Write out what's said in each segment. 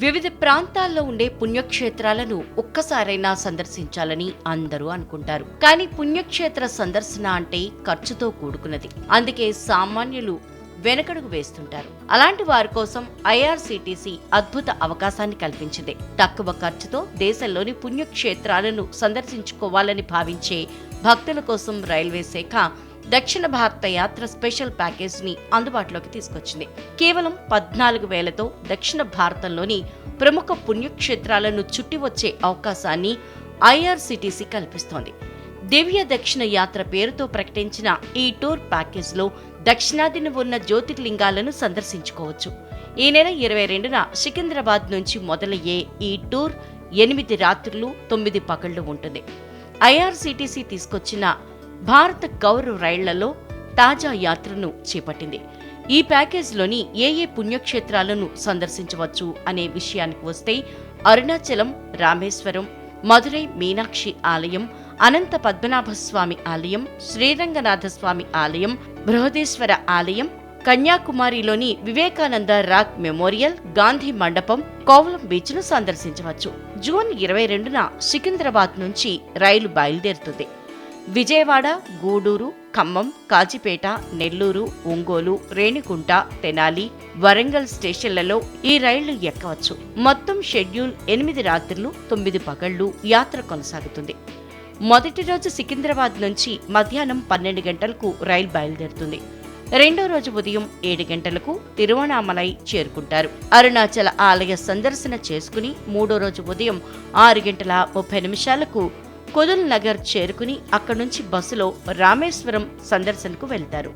వివిధ ప్రాంతాల్లో ఉండే పుణ్యక్షేత్రాలను ఒక్కసారైనా సందర్శించాలని అందరూ అనుకుంటారు. కానీ పుణ్యక్షేత్ర సందర్శన అంటే ఖర్చుతో కూడుకున్నది. అందుకే సామాన్యులు వెనకడుగు వేస్తుంటారు. అలాంటి వారి కోసం ఐఆర్సీటీసీ అద్భుత అవకాశాన్ని కల్పించింది. తక్కువ ఖర్చుతో దేశంలోని పుణ్యక్షేత్రాలను సందర్శించుకోవాలని భావించే భక్తుల కోసం రైల్వే శాఖ దక్షిణ భారత యాత్ర స్పెషల్ ప్యాకేజీని అందుబాటులోకి తీసుకొచ్చింది. కేవలం పద్నాలుగు వేలతో దక్షిణ భారతంలోని ప్రముఖ పుణ్యక్షేత్రాలను చుట్టి వచ్చే అవకాశాన్ని ఐఆర్సీటీసీ కల్పిస్తోంది. దివ్య దక్షిణ యాత్ర పేరుతో ప్రకటించిన ఈ టూర్ ప్యాకేజ్లో దక్షిణాదిన ఉన్న జ్యోతిర్లింగాలను సందర్శించుకోవచ్చు. ఈ నెల ఇరవై రెండున సికింద్రాబాద్ నుంచి మొదలయ్యే ఈ టూర్ ఎనిమిది రాత్రులు తొమ్మిది పగళ్ళు ఉంటుంది. ఐఆర్సీటీసీ తీసుకొచ్చిన భారత కౌరవ్ రైళ్ళలో తాజా యాత్రను చేపట్టింది. ఈ ప్యాకేజ్లోని ఏ ఏ పుణ్యక్షేత్రాలను సందర్శించవచ్చు అనే విషయానికి వస్తే అరుణాచలం రామేశ్వరం మధురై మీనాక్షి ఆలయం అనంత పద్మనాభస్వామి ఆలయం శ్రీరంగనాథస్వామి ఆలయం బృహదేశ్వర ఆలయం కన్యాకుమారిలోని వివేకానంద రాక్ మెమోరియల్ గాంధీ మండపం కోవలం బీచ్ను సందర్శించవచ్చు. జూన్ ఇరవై రెండున సికింద్రాబాద్ నుంచి రైలు బయలుదేరుతుంది. విజయవాడ గూడూరు ఖమ్మం కాచిపేట నెల్లూరు ఒంగోలు రేణిగుంట తెనాలి వరంగల్ స్టేషన్లలో ఈ రైళ్ళు ఎక్కవచ్చు. మొత్తం షెడ్యూల్ ఎనిమిది రాత్రులు తొమ్మిది పగళ్ళు యాత్ర కొనసాగుతుంది. మొదటి రోజు సికింద్రాబాద్ నుంచి మధ్యాహ్నం పన్నెండు గంటలకు రైలు బయలుదేరుతుంది. రెండో రోజు ఉదయం ఏడు గంటలకు తిరువణామలై చేరుకుంటారు. అరుణాచల ఆలయ సందర్శన చేసుకుని మూడో రోజు ఉదయం ఆరు గంటల ముప్పై నిమిషాలకు కుదుల్ నగర్ చేరుకుని అక్కడి నుంచి బస్సులో రామేశ్వరం సందర్శనకు వెళ్తారు.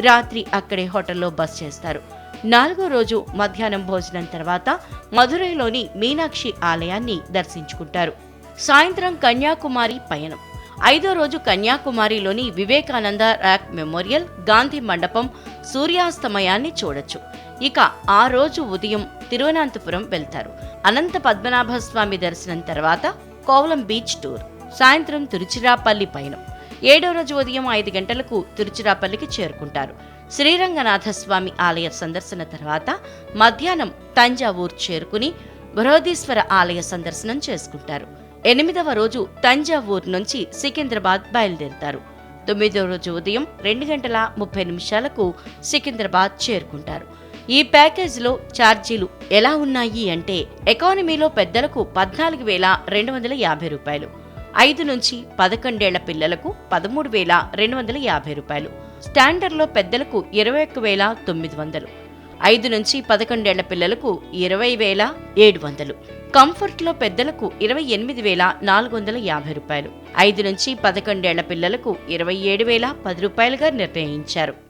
రాత్రి అక్కడే హోటల్లో బస్ చేస్తారు. నాలుగో రోజు మధ్యాహ్నం భోజనం తర్వాత మధురైలోని మీనాక్షి ఆలయాన్ని దర్శించుకుంటారు. సాయంత్రం కన్యాకుమారి పయనం. ఐదో రోజు కన్యాకుమారిలోని వివేకానంద ర్యాక్ మెమోరియల్ గాంధీ మండపం సూర్యాస్తమయాన్ని చూడొచ్చు. ఇక ఆ రోజు ఉదయం తిరువనంతపురం వెళ్తారు. అనంత పద్మనాభ స్వామి దర్శనం తర్వాత కోవలం బీచ్ టూర్. సాయంత్రం తిరుచిరాపల్లి పయనం ఏడో రోజు ఉదయం ఐదు గంటలకు తిరుచిరాపల్లికి చేరుకుంటారు. శ్రీరంగనాథస్వామి ఆలయ సందర్శన తర్వాత మధ్యాహ్నం తంజావూర్ చేరుకుని బృహదీశ్వర ఆలయ సందర్శనం చేసుకుంటారు. ఎనిమిదవ రోజు తంజావూర్ నుంచి సికింద్రాబాద్ బయలుదేరుతారు. తొమ్మిదవ రోజు ఉదయం రెండు గంటల ముప్పై నిమిషాలకు సికింద్రాబాద్ చేరుకుంటారు. ఈ ప్యాకేజీలో ఛార్జీలు ఎలా ఉన్నాయి అంటే ఎకానమీలో పెద్దలకు పద్నాలుగు వేల రెండు వందల యాభై రూపాయలు. ఐదు నుంచి పదకొండేళ్ళ పిల్లలకు పదమూడు వేల రెండు వందల యాభై రూపాయలు. స్టాండర్డ్లో పెద్దలకు ఇరవై ఒక్క వేల తొమ్మిది వందలు. ఐదు నుంచి పదకొండేళ్ళ పిల్లలకు ఇరవై వేల ఏడు వందలు. కంఫర్ట్లో పెద్దలకు ఇరవై ఎనిమిది వేల నాలుగు వందల యాభై రూపాయలు. ఐదు నుంచి పదకొండేళ్ళ పిల్లలకు ఇరవై ఏడు వేల పది రూపాయలుగా నిర్ణయించారు.